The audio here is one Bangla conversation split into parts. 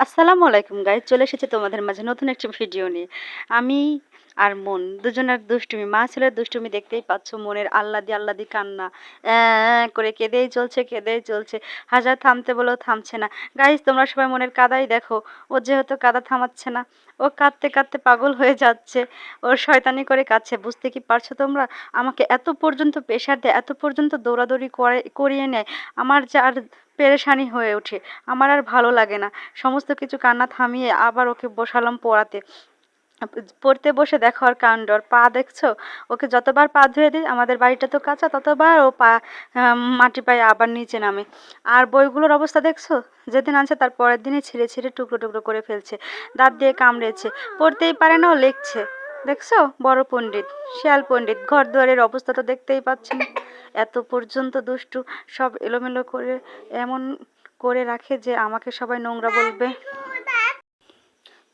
আসসালামু আলাইকুম গাইজ চলে এসেছে তোমাদের মাঝে নতুন একটি ভিডিও নিয়ে। আমি আর মন, দুজনের দুষ্টুমি, মা ছেলের দুষ্টুমি দেখতেই পাচ্ছ, মনের আল্লাদি আল্লাদি কান্না। করে কেঁদেই চলছে কেঁদেই চলছে। হাজার থামতে বলেও থামছে না। গাইজ তোমরা সবাই মনের কাদাই দেখো, ও যেহেতু কাদা থামাচ্ছে না, ও কাঁদতে কাঁদতে পাগল হয়ে যাচ্ছে ওর শয়তানি করে কাছে বুঝতে কি পারছ তোমরা? আমাকে এত পর্যন্ত প্রেশার দেয়, এত পর্যন্ত দৌড়াদৌড়ি করে, করিয়ে নেয়। আমার যে আর পেরেশানি হয়ে ওঠে। আমার আর ভালো লাগে না। সমস্ত কিছু কান্না থামিয়ে আবার ওকে বসালাম পড়াতে। পড়তে বসে দেখো আর কাণ্ড ওর পা দেখছ? ওকে যতবার পা ধুয়ে দিই, আমাদের বাড়িটা তো কাঁচা, ততবার ও পা মাটি পায়ে আবার নিচে নামে। আর বইগুলোর অবস্থা দেখছ? যেদিন আনছে তার পরের দিনই ছিঁড়ে ছিঁড়ে টুকরো টুকরো করে ফেলছে। দাঁত দিয়ে কামড়েছে। পড়তেই পারে না, ও লিখছে। দেখছ? বড় পণ্ডিত, শিয়াল পণ্ডিত ঘর দুয়ারের অবস্থা তো দেখতেই পাচ্ছেন এত পর্যন্ত দুষ্টু সব এলোমেলো করে, এমন করে রাখে যে আমাকে সবাই নোংরা বলবে।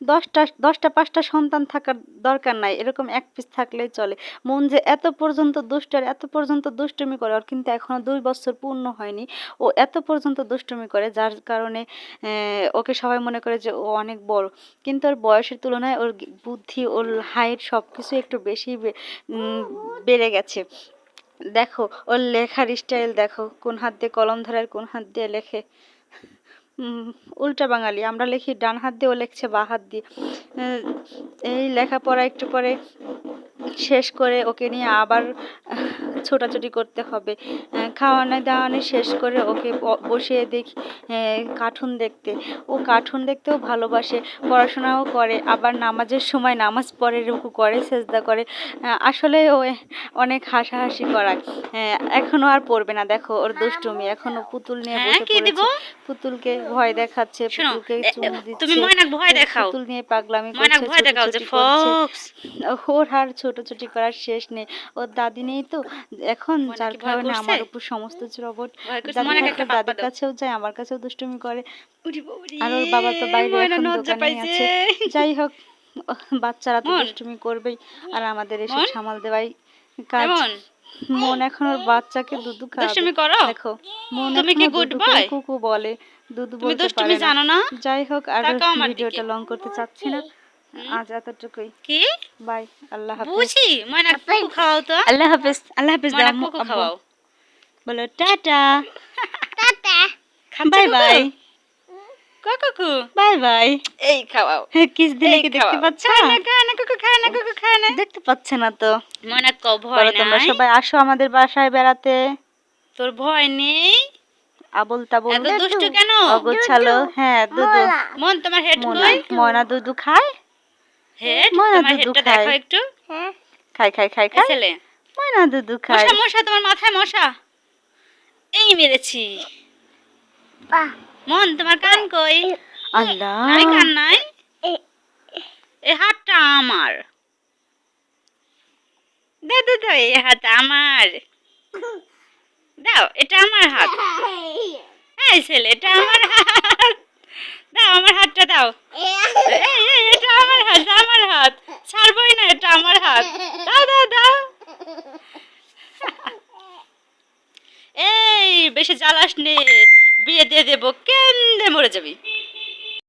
দশটা দশটা, পাঁচটা সন্তান থাকার দরকার নাই। এরকম এক পিস থাকলেই চলে। মন যে এত পর্যন্ত দুষ্ট আর এত পর্যন্ত দুষ্টুমি করে, ওর কিন্তু এখনও দুই বছর পূর্ণ হয়নি। ও এত পর্যন্ত দুষ্টুমি করে, যার কারণে ওকে সবাই মনে করে যে ও অনেক বড়। কিন্তু ওর বয়সের তুলনায় ওর বুদ্ধি, ওর হাইট সব কিছু একটু বেশি বেড়ে গেছে। দেখো, ওর লেখার স্টাইল দেখো, কোন হাত দিয়ে কলম ধরে আর কোন হাত দিয়ে লেখে। উল্টা বাঙালি। আমরা লিখি ডান হাত দিয়ে ও লিখছে বা হাত দিয়ে। এই লেখাপড়া একটু পরে শেষ করে ওকে নিয়ে আবার ছোটাছুটি করতে হবে। খাওয়ানো দাওয়ানো শেষ করে ওকে বসিয়ে দেখি কার্টুন দেখতে। ও কার্টুন দেখতেও ভালোবাসে পড়াশোনাও করে আবার নামাজের সময় নামাজ পড়ে রুকু করে সেজদা করে। আসলে ও অনেক হাসাহাসি করায়। আহ, এখনও আর পড়বে না দেখো ওর দুষ্টুমি। এখনও পুতুল নিয়ে হ্যাঁ, বসে পড়েছে। পুতুলকে ভয় দেখাচ্ছে পুতুলকে চুমু দিচ্ছে তুমি ময়নাক ভয় দেখাও। পুতুল নিয়ে পাগলামি করছে ভয় দেখাও যে ফক্স। ওর আর ছোটাছুটি করার শেষ নেই। ওর দাদি নেই তো এখন যার কারণে আমার উপর সমস্ত রোবট দাদির কাছেও যায় আমার কাছেও দুষ্টুমি করে। আর ওর বাবা তো বাইরে এখন পাইছে। আছে। যাই হোক বাচ্চারা তো মন। দুষ্টুমি করবেই আর আমাদের এসব সামাল দেওয়াই কাজ। মন এখন ওর বাচ্চাকে দুধু খাওয়াবে। করো? দেখো মন তুমি কি করে boy? কুকু বলে দুধু বলতে পারে না। যাই হোক আর ভিডিওটা লং করতে চাচ্ছি না। আজ এতটুকুই। কি? বাই আল্লাহ হাফেজ। বুঝি? ময়না কুকু খাওয়াও তো। আল্লাহ হাফেজ আল্লাহ হাফেজ দাও কুকু খাওয়াও। বলো টাটা। খাচ্ছে বাই বাই। কুকু। Bye bye. এই খাওয়াও। কিস দিলে কি দেখতে পাচ্ছ? না খায় না কুকু খায় না কুকু খায় না। দেখতে পাচ্ছে না তো। ময়না ক ভয় বলো তোমরা সবাই আসো আমাদের বাসায় বেড়াতে। তোর ভয় নেই? আবল তাবল এত দুষ্টু কেন? অগোছালো। হ্যাঁ দুধু মন তোমার হেড মনা কই? ময়না দুধু খায়? হেড তোমার হেডটা দেখো একটু। খাই খাই খাই খাই ছেলে। ময়না দুধু খায়। মশা মশা তোমার মাথায় মশা। এই মেরেছি। মন তোমার কান কই? আল্লাহ। নাই কান নাই? এই হাতটা আমার। দাও দাও দাও এই হাত আমার। দাও এটা আমার হাত। এই ছেলে এটা আমার হাত। দাও আমার হাতটা দাও। এই হাত। দাও দাও দাও। এই বেশি জ্বালাস নে। বিয়ে দিয়ে দেবো কেমনে মরে যাবি?